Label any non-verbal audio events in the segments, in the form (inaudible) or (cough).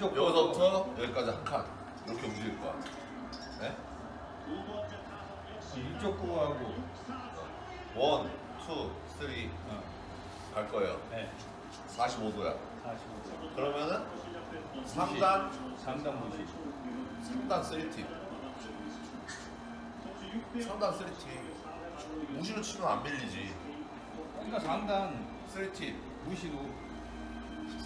여기서부터 여기까지 한 칸. 이렇게 움직일 거야. 네? 이쪽 구하고 원, 투, 쓰리 어. 갈 거예요. 네. 45도야. 45도. 그러면은 3단, 3단 무시. 3단 쓰리팁. 3단 쓰리팁. 무시로 치면 안 밀리지. 그러니까 3단 쓰리팁. 무시도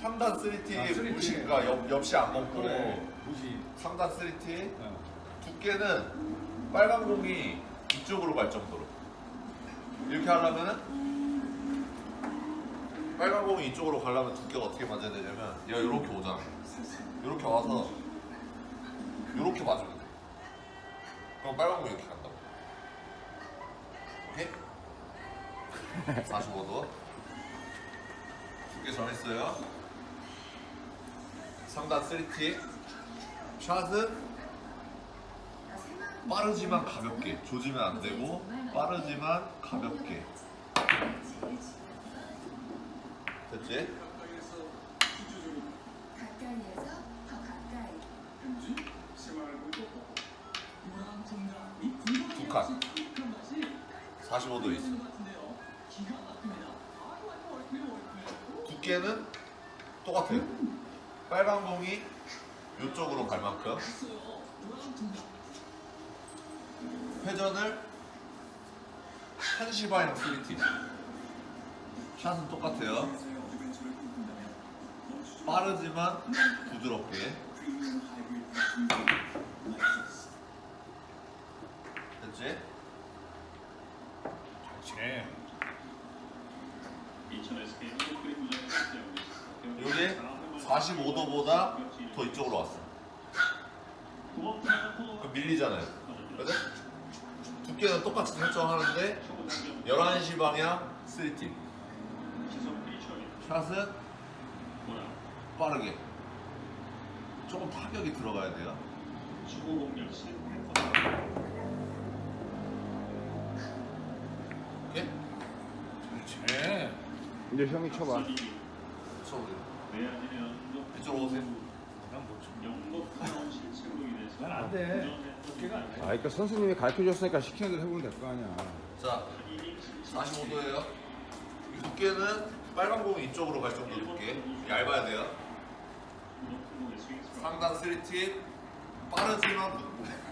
3단 쓰리팁 아, 쓰리팁. 무시가 옆, 옆시 안 먹고 그래. 무시. 3단 쓰리팁 어. 두께는 빨간 공이 이쪽으로 갈 정도로 이렇게 하려면은 빨간 공이 이쪽으로 가려면 두께가 어떻게 맞아야 되냐면 얘가 이렇게 오잖아 이렇게 와서 이렇게 맞으면 돼 그럼 빨간 공이 이렇게 간다고 오케이? (laughs) 45도 두께 정했어요. 3단 3티. 샷은 빠르지만 가볍게. 조지면 안 되고 빠르지만 가볍게. 됐지? 가까이. 두칸 45도 있어 두께는 똑같아요. 빨간 공이 이쪽으로 갈 만큼 회전을 1시 방향 스리팅 샷은 똑같아요. 빠르지만 부드럽게. 됐지? 제. 요게 45도보다 더 이쪽으로 왔어 그럼 밀리잖아요 그죠? 두께는 똑같이 설정하는데 11시 방향 스리팅 샷은 빠르게 조금 타격이 들어가야 돼요 오케이? 이제 형이 쳐봐. 쳐보세요 이쪽으로 오세요 난못 쳐. 난안 돼. 어깨가 안 아, 돼. 그러니까 선생님이 가르쳐 줬으니까 시키는 대로 해보면 될 거 아니야. 자 45도예요 두께는 빨간 공이 이쪽으로 갈 정도 두께 얇아야 돼요 3단 3팁 빠르지만 끊어